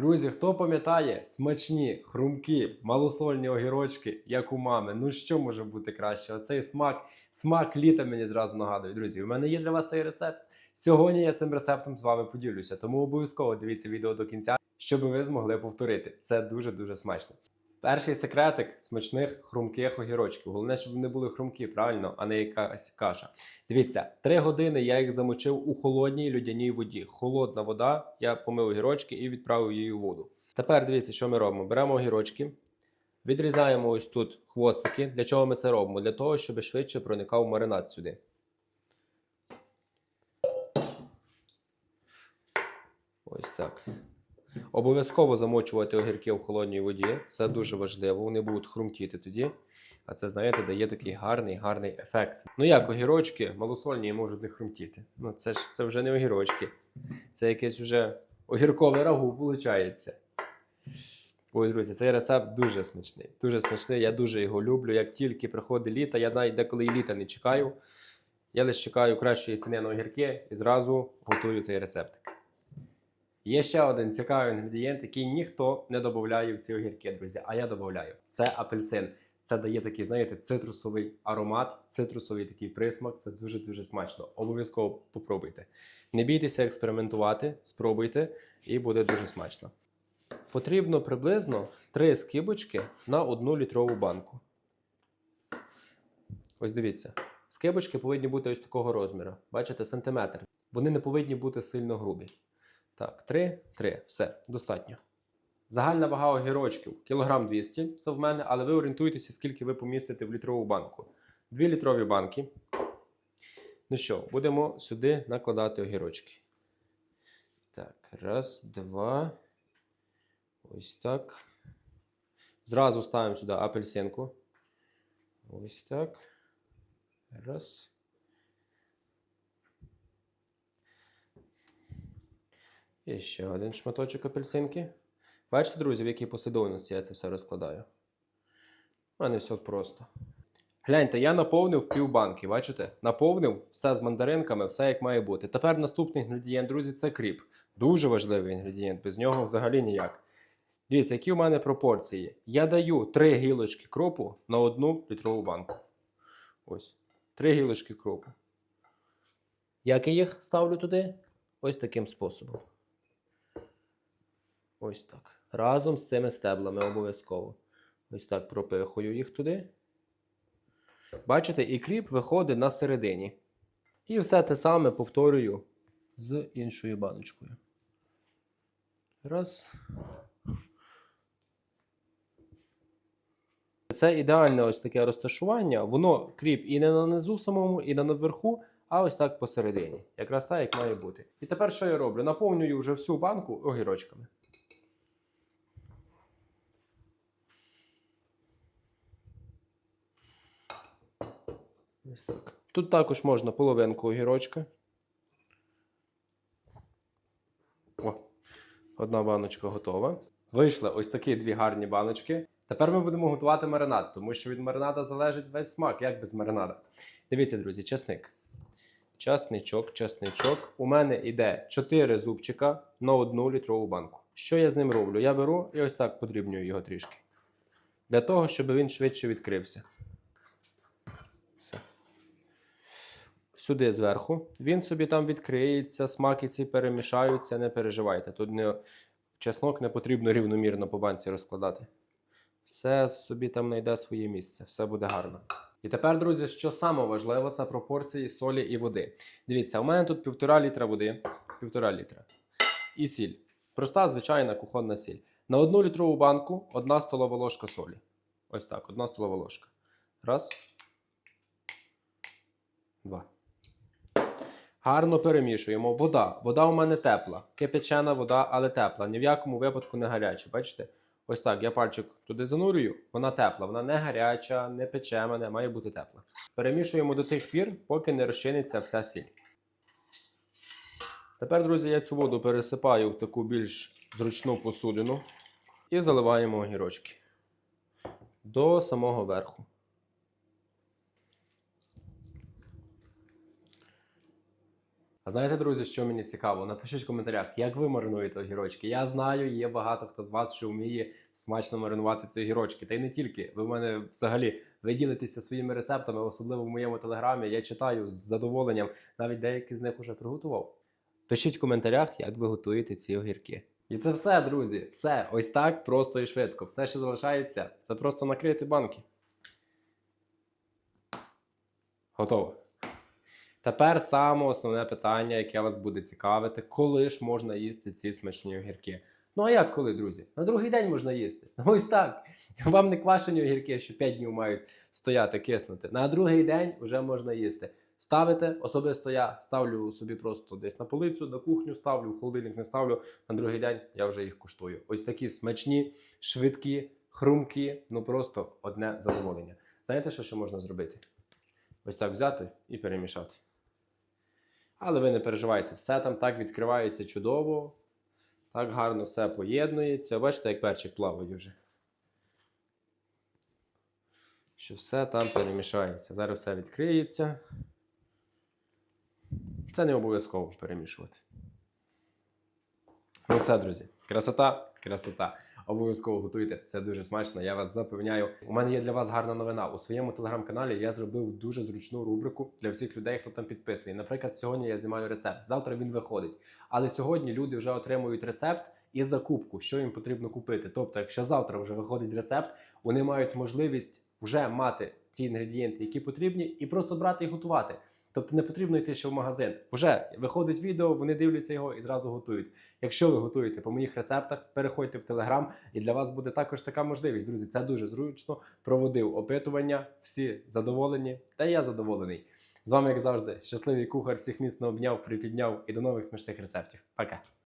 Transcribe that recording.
Друзі, хто пам'ятає смачні, хрумкі, малосольні огірочки, як у мами? Ну що може бути краще? Оцей смак, смак літа мені зразу нагадує. Друзі, у мене є для вас цей рецепт. Сьогодні я цим рецептом з вами поділюся, тому обов'язково дивіться відео до кінця, щоб ви змогли повторити. Це дуже дуже смачно. Перший секретик смачних хрумких огірочків. Головне, щоб вони були хрумкі, правильно, а не якась каша. Дивіться, три години я їх замочив у холодній людяній воді. Холодна вода, я помив огірочки і відправив її у воду. Тепер дивіться, що ми робимо. Беремо огірочки, відрізаємо ось тут хвостики. Для чого ми це робимо? Для того, щоб швидше проникав маринад сюди. Ось так. Обов'язково замочувати огірки в холодній воді. Це дуже важливо. Вони будуть хрумтіти тоді. А це, знаєте, дає такий гарний, гарний ефект. Ну як огірочки малосольні можуть не хрумтіти. Ну це ж це вже не огірочки. Це якесь вже огіркове рагу, виходить. Ой, друзі, цей рецепт дуже смачний. Дуже смачний. Я дуже його люблю. Як тільки приходить літо, я навіть деколи і літа не чекаю. Я лише чекаю кращої ціни на огірки і зразу готую цей рецептик. Є ще один цікавий інгредієнт, який ніхто не додає в ці огірки, друзі. А я додаю. Це апельсин. Це дає такий, знаєте, цитрусовий аромат, цитрусовий такий присмак. Це дуже-дуже смачно. Обов'язково попробуйте. Не бійтеся експериментувати, спробуйте, і буде дуже смачно. Потрібно приблизно 3 скибочки на 1 літрову банку. Ось дивіться. Скибочки повинні бути ось такого розміру. Бачите, сантиметр. Вони не повинні бути сильно грубі. Так, 3, 3. Все, достатньо. Загальна вага огірочків кілограм 200. Це в мене, але ви орієнтуєтеся, скільки ви помістите в літрову банку. 2 літрові банки. Ну що, будемо сюди накладати огірочки. Так, раз, два. Ось так. Зразу ставимо сюди апельсинку. Ось так. Раз. І ще один шматочок апельсинки. Бачите, друзі, в якій послідовності я це все розкладаю? У мене все просто. Гляньте, я наповнив півбанки, бачите? Наповнив все з мандаринками, все як має бути. Тепер наступний інгредієнт, друзі, це кріп. Дуже важливий інгредієнт, без нього взагалі ніяк. Дивіться, які у мене пропорції. Я даю 3 гілочки кропу на одну літрову банку. Ось. 3 гілочки кропу. Як я їх ставлю туди? Ось таким способом. Ось так. Разом з цими стеблами обов'язково. Ось так пропихую їх туди. Бачите, і кріп виходить на середині. І все те саме повторюю з іншою баночкою. Раз. Це ідеальне ось таке розташування. Воно кріп і не на низу самому, і не наверху, а ось так посередині. Якраз так, як має бути. І тепер що я роблю? Наповнюю вже всю банку огірочками. Ось так. Тут також можна половинку огірочка. О, одна баночка готова. Вийшли ось такі дві гарні баночки. Тепер ми будемо готувати маринад, тому що від маринада залежить весь смак, як без маринада. Дивіться, друзі, чесник. Часничок, часничок. У мене йде 4 зубчика на одну літрову банку. Що я з ним роблю? Я беру і ось так подрібнюю його трішки. Для того, щоб він швидше відкрився. Все. Сюди зверху. Він собі там відкриється, смаки ці перемішаються, не переживайте. Тут не, чеснок не потрібно рівномірно по банці розкладати. Все собі там знайде своє місце, все буде гарно. І тепер, друзі, що саме важливо, це пропорції солі і води. Дивіться, у мене тут півтора літра води, півтора літра. І сіль. Проста, звичайна кухонна сіль. На одну літрову банку одна столова ложка солі. Ось так, одна столова ложка. Раз. Два. Гарно перемішуємо. Вода. Вода у мене тепла. Кипячена вода, але тепла. Ні в якому випадку не гаряча. Бачите? Ось так, я пальчик туди занурюю, вона тепла, вона не гаряча, не пече мене, має бути тепла. Перемішуємо до тих пір, поки не розчиниться вся сіль. Тепер, друзі, я цю воду пересипаю в таку більш зручну посудину і заливаємо огірочки до самого верху. Знаєте, друзі, що мені цікаво? Напишіть в коментарях, як ви маринуєте огірочки. Я знаю, є багато хто з вас, що вміє смачно маринувати ці огірочки. Та й не тільки. Ви в мене взагалі ви ділитеся своїми рецептами, особливо в моєму телеграмі. Я читаю з задоволенням. Навіть деякі з них уже приготував. Пишіть в коментарях, як ви готуєте ці огірки. І це все, друзі. Все. Ось так просто і швидко. Все, що залишається, це просто накрити банки. Готово. Тепер саме основне питання, яке вас буде цікавити, коли ж можна їсти ці смачні огірки. Ну а як коли, друзі? На другий день можна їсти. Ось так. Вам не квашені огірки, що 5 днів мають стояти, киснути. На другий день вже можна їсти. Ставите, особисто я ставлю собі просто десь на полицю, на кухню ставлю, в холодильник не ставлю. На другий день я вже їх куштую. Ось такі смачні, швидкі, хрумкі, ну просто одне задоволення. Знаєте, що ще можна зробити? Ось так взяти і перемішати. Але ви не переживайте, все там так відкривається чудово, так гарно все поєднується. Бачите, як перчик плаває вже. Що все там перемішається. Зараз все відкриється. Це не обов'язково перемішувати. Ну все, друзі. Красота, красота. Обов'язково готуйте. Це дуже смачно. Я вас запевняю. У мене є для вас гарна новина. У своєму телеграм-каналі я зробив дуже зручну рубрику для всіх людей, хто там підписаний. Наприклад, сьогодні я знімаю рецепт. Завтра він виходить. Але сьогодні люди вже отримують рецепт і закупку, що їм потрібно купити. Тобто, якщо завтра вже виходить рецепт, вони мають можливість вже мати ті інгредієнти, які потрібні, і просто брати і готувати. Тобто не потрібно йти ще в магазин. Вже виходить відео, вони дивляться його і зразу готують. Якщо ви готуєте по моїх рецептах, переходьте в Телеграм, і для вас буде також така можливість. Друзі, це дуже зручно. Проводив опитування, всі задоволені, та я задоволений. З вами, як завжди, щасливий кухар, всіх міцно обняв, припідняв і до нових смачних рецептів. Пока!